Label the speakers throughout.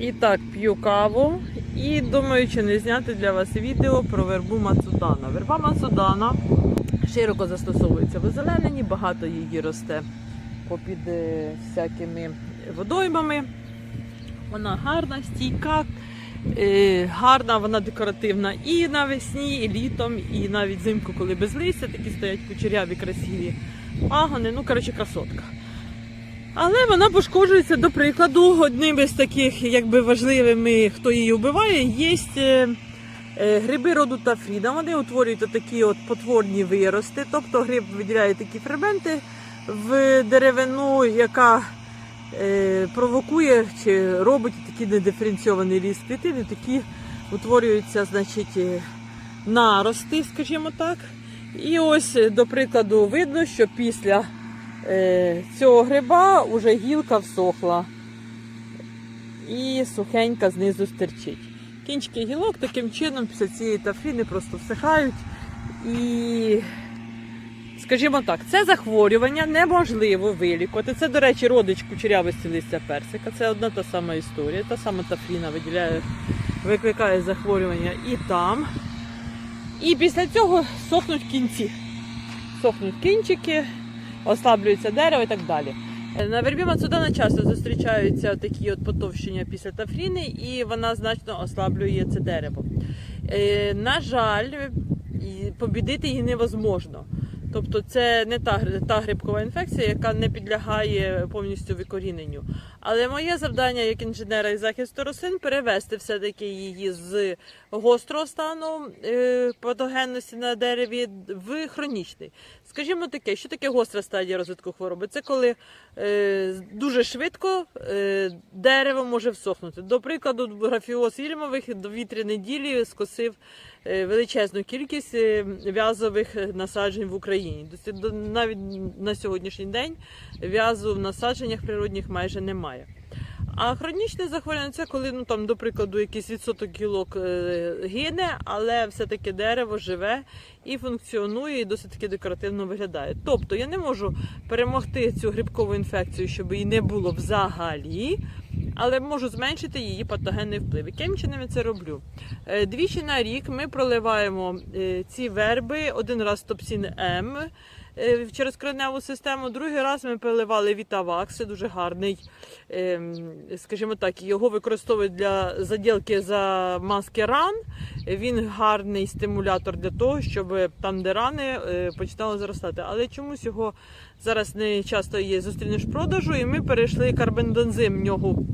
Speaker 1: І так, п'ю каву і думаю, чи не зняти для вас відео про вербу Мацудана. Верба Мацудана широко застосовується в озелененні, багато її росте попід е, всякими водоймами. Вона гарна, стійка, е, гарна, вона декоративна і навесні, і літом, і навіть взимку, коли без листя, такі стоять кучеряві, красиві пагони. Ну, коротше, красотка. Але вона пошкоджується, до прикладу, одним із таких, якби важливими, хто її вбиває, є е, е, гриби роду тафріда. Вони утворюють такі от потворні вирости. Тобто гриб виділяє такі ферменти в деревину, яка е, провокує чи робить такий недиференційований ріст клітини, такі утворюються, значить, нарости, скажімо так. І ось, до прикладу, видно, що після цього гриба вже гілка всохла і сухенька знизу стерчить. Кінчики гілок таким чином після цієї тафріни просто всихають. І, скажімо так, це захворювання неможливо вилікувати. Це, до речі, родич кучерявості листя персика. Це одна та сама історія. Та сама тафріна виділяє, викликає захворювання і там. І після цього сохнуть кінці. Сохнуть кінчики, ослаблюється дерево і так далі. На вербі Мацудана часто зустрічаються такі от потовщення після тафріни, і вона значно ослаблює це дерево. Е, На жаль, побідити її невозможно. Тобто це не та, та грибкова інфекція, яка не підлягає повністю викоріненню. Але моє завдання як інженера із захисту рослин перевести все-таки її з гострого стану е, патогенності на дереві в хронічний. Скажімо таке, що таке гостра стадія розвитку хвороби? Це коли е, дуже швидко е, дерево може всохнути. До прикладу, графіоз Ільмових до вітрі неділі скосив величезну кількість в'язових насаджень в Україні. Досі- Навіть на сьогоднішній день в'язу в насадженнях природних майже немає. А хронічне захворювання це коли, ну там, до прикладу, якийсь відсоток гілок е, гине, але все-таки дерево живе і функціонує, і досить таки декоративно виглядає. Тобто я не можу перемогти цю грибкову інфекцію, щоб її не було взагалі, але можу зменшити її патогенний вплив. Яким чином я це роблю? Е, Двічі на рік ми проливаємо е, ці верби, один раз топсін М через кореневу систему, другий раз ми переливали Вітавакс, це дуже гарний, ем, скажімо так, його використовують для заділки за маски ран. Він гарний стимулятор для того, щоб там, де рани, е, починали заростати. Але чомусь його зараз не часто є зустрінеш в продажу, і ми перейшли карбендензим в нього.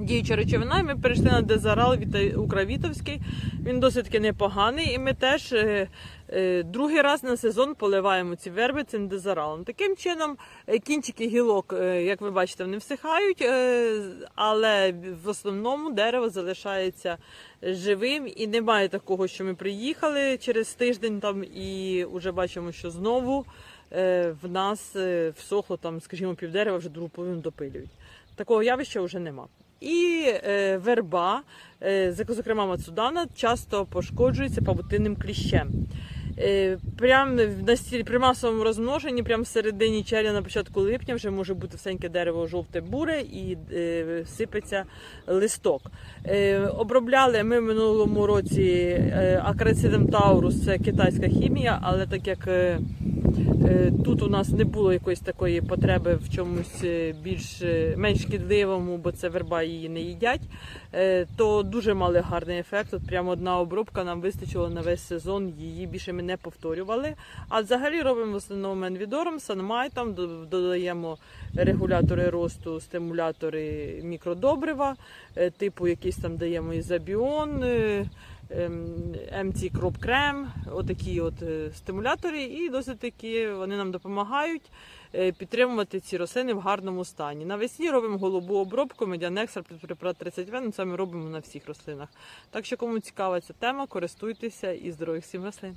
Speaker 1: Діюча речовина, і ми перейшли на дезарал Укравітовський. Він досить таки непоганий. І ми теж е, е, другий раз на сезон поливаємо ці верби цим дезаралом. Таким чином, е, кінчики гілок, е, як ви бачите, вони всихають, е, але в основному дерево залишається живим і немає такого, що ми приїхали через тиждень там і вже бачимо, що знову е, в нас е, всохло там, скажімо, півдерева вже другу половину допилюють. Такого явища вже нема. І е, верба, е, зокрема Мацудана, часто пошкоджується павутинним кліщем. Е, прям на стілі при масовому розмноженні, прямо в середині червня, на початку липня, вже може бути всеньке дерево жовте буре і е, сипеться листок. Е, обробляли ми в минулому році е, акарицидом Таурус, це китайська хімія, але так як Е, Тут у нас не було якоїсь такої потреби в чомусь е, більш е, менш шкідливому, бо це верба її не їдять. е, То дуже мали гарний ефект. От прямо одна обробка нам вистачило на весь сезон. Її більше ми не повторювали. А взагалі робимо в основному енвідором, санмайтом, додаємо регулятори росту, стимулятори мікродобрива, е, типу якийсь там даємо ізобіон. МЦ Кроп Крем, отакі от е, стимулятори, і досить таки вони нам допомагають е, підтримувати ці рослини в гарному стані. Навесні робимо голубу обробку, медіанексер, препарат 30 в ну це ми робимо на всіх рослинах. Так що, кому цікава ця тема, користуйтеся і здорових всім рослин.